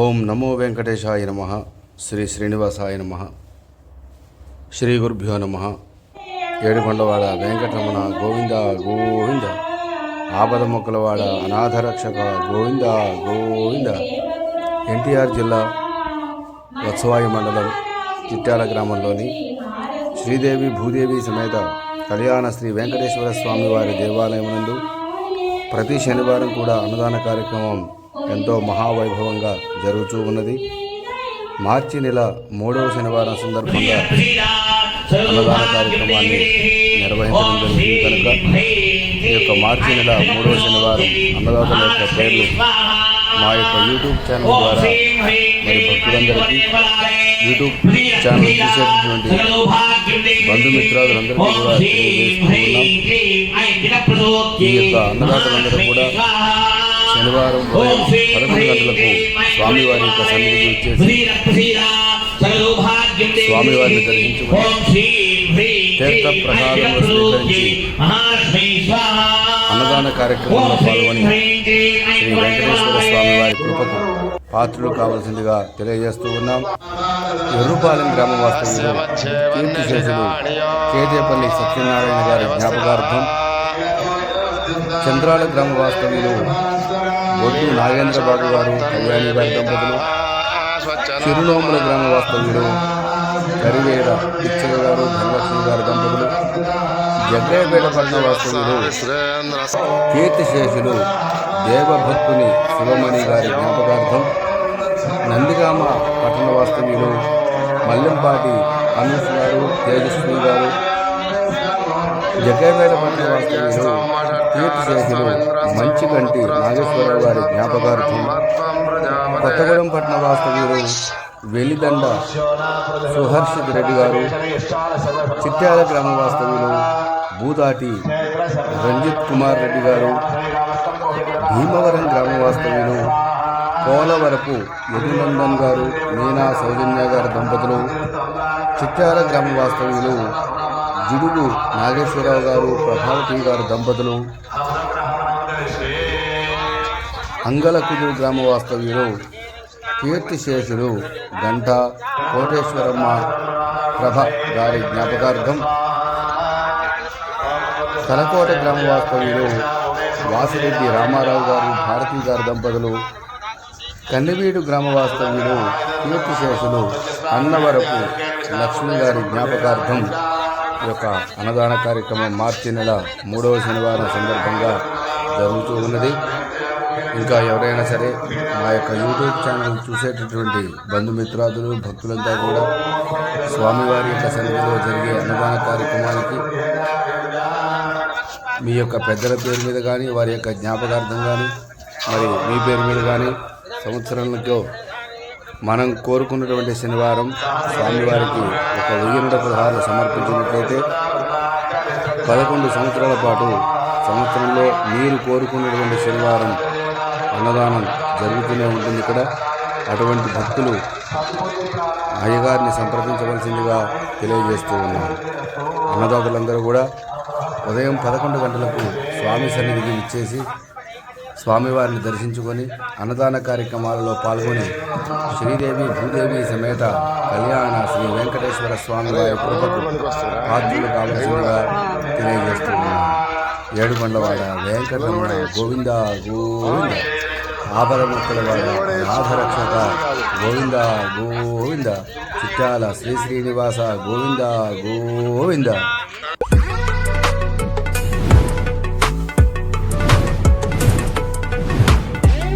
ఓం నమో వెంకటేశాయ నమ. శ్రీ శ్రీనివాసాయ నమ. శ్రీ గురుభ్యో నమ. ఏడుకొండవాడ వెంకటరమణ గోవింద గోవింద. ఆపద మొక్కలవాడ అనాథరక్షక గోవింద గోవింద. ఎన్టీఆర్ జిల్లా వత్సవాయి మండలం చిట్టాల గ్రామంలోని శ్రీదేవి భూదేవి సమేత కళ్యాణ శ్రీ వెంకటేశ్వర స్వామి వారి దేవాలయం నందు ప్రతి శనివారం కూడా అన్నదాన కార్యక్రమం ఎంతో మహావైభవంగా జరుగుతూ ఉన్నది. మార్చి నెల మూడవ శనివారం సందర్భంగా అన్నదాన కార్యక్రమాన్ని నిర్వహించడం జరుగుతుంది కనుక ఈ యొక్క మార్చి నెల మూడవ శనివారం అన్నదాతల యొక్క పేర్లు మా యొక్క యూట్యూబ్ ఛానల్ ద్వారా మరి భక్తులందరికీ యూట్యూబ్ ఛానల్ చూసేటటువంటి బంధుమిత్రాదులందరికీ కూడా తెలియజేస్తూ ఉన్నాం. ఈ యొక్క అన్నదాతలందరూ కూడా శనివారం పదకొండు గంటలకు స్వామివారి యొక్క సన్నిధికి వచ్చేసి స్వామివారిని దర్శించుకుని తీర్థ స్వీకరించి అన్నదాన కార్యక్రమంలో పాల్గొని శ్రీ వెంకటేశ్వర స్వామి వారి కృపకు పాత్రలు కావలసిందిగా తెలియజేస్తూ ఉన్నాం. ఎర్రుపాలెం గ్రామ వాస్తవ్యులు కీర్తిశేషులు కేదేపల్లి సత్యనారాయణ గారి జ్ఞాపకార్థం చంద్రాల గ్రామ వాస్తవ్యులు ఒడ్డు నాగేంద్ర బాబు గారు కళ్యాణి గారి దంపతులు చిరునోముల గ్రామ వాస్తవ్యులు కరివేర పిచ్చయ్య గారు ధనలక్ష్మి గారి దంపతులు జగ్గయ్యపేట పట్టణ వాస్తవ్యులు కీర్తిశేషులు దేవభక్తుని శివమణి గారి జ్ఞాపకార్థం నందిగామ పట్టణ వాస్తవ్యులు మల్లెంపాటి అనూష్ గారు తేజస్వి గారు జగ్గయ్యపేట పట్టణ వాస్తవ్యులు కీర్తిశేషులు మంచిగంటి నాగేశ్వరరావు గారి జ్ఞాపకార్థం కొత్తగూడెం పట్టణ వాస్తవ్యులు వెలిదండ సుహర్షిత్ రెడ్డి గారు చిట్యాల గ్రామ వాస్తవ్యులు భూదాటి రంజిత్ కుమార్ రెడ్డి గారు భీమవరం గ్రామ వాస్తవ్యులు పోలవరపు యదునందన్ గారు మీనా సౌజన్య గారి దంపతులు చిట్యాల గ్రామ వాస్తవ్యులు జిడుగు నాగేశ్వరరావు గారు ప్రభావతి గారి దంపతులు. అంగలకుదు గ్రామ వాస్తవ్యులు కీర్తిశేషులు గంట కోటేశ్వరమ్మ ప్రభ గారి జ్ఞాపకార్థం. తలకోట గ్రామ వాస్తవ్యులు వాసిరెడ్డి రామారావు గారు భారతి గారి దంపతులు. కన్నివీడు గ్రామ వాస్తవ్యులు కీర్తిశేషులు అన్నవరపు లక్ష్మి గారి జ్ఞాపకార్థం. ఈ యొక్క అన్నదాన కార్యక్రమం మార్చి నెల మూడవ శనివారం సందర్భంగా జరుగుతూ ఉన్నది. ఇంకా ఎవరైనా సరే మా యొక్క యూట్యూబ్ ఛానల్ చూసేటటువంటి బంధుమిత్రాదులు భక్తులంతా కూడా స్వామివారి యొక్క సన్నిధిలో జరిగే అన్నదాన కార్యక్రమానికి మీ యొక్క పెద్దల పేరు మీద కానీ వారి యొక్క జ్ఞాపకార్థం కానీ మరి మీ పేరు మీద కానీ సంవత్సరాలకు మనం కోరుకున్నటువంటి శనివారం స్వామివారికి ఒక వెయ్యి నూట పదహారు సమర్పించినట్లయితే పదకొండు సంవత్సరాల పాటు సంవత్సరంలో మీరు కోరుకున్నటువంటి శనివారం అన్నదానం జరుగుతూనే ఉంటుంది ఇక్కడ. అటువంటి భక్తులు అయ్యగారిని సంప్రదించవలసిందిగా తెలియజేస్తూ ఉన్నారు అన్నదాతలందరూ కూడా ఉదయం పదకొండు గంటలకు స్వామి సన్నిధికి ఇచ్చేసి స్వామివారిని దర్శించుకొని అన్నదాన కార్యక్రమాలలో పాల్గొని శ్రీదేవి భూదేవి సమేత కళ్యాణ శ్రీ వెంకటేశ్వర స్వామి వారి కృపకు పాత్రలు కావలసిందిగా తెలియజేస్తున్నాను. ఏడుకొండవాడ వెంకటరమణ గోవింద గోవింద. ఆపద నాభరక్షక గోవింద గోవింద. చిట్టాల శ్రీ శ్రీనివాస గోవింద గోవింద.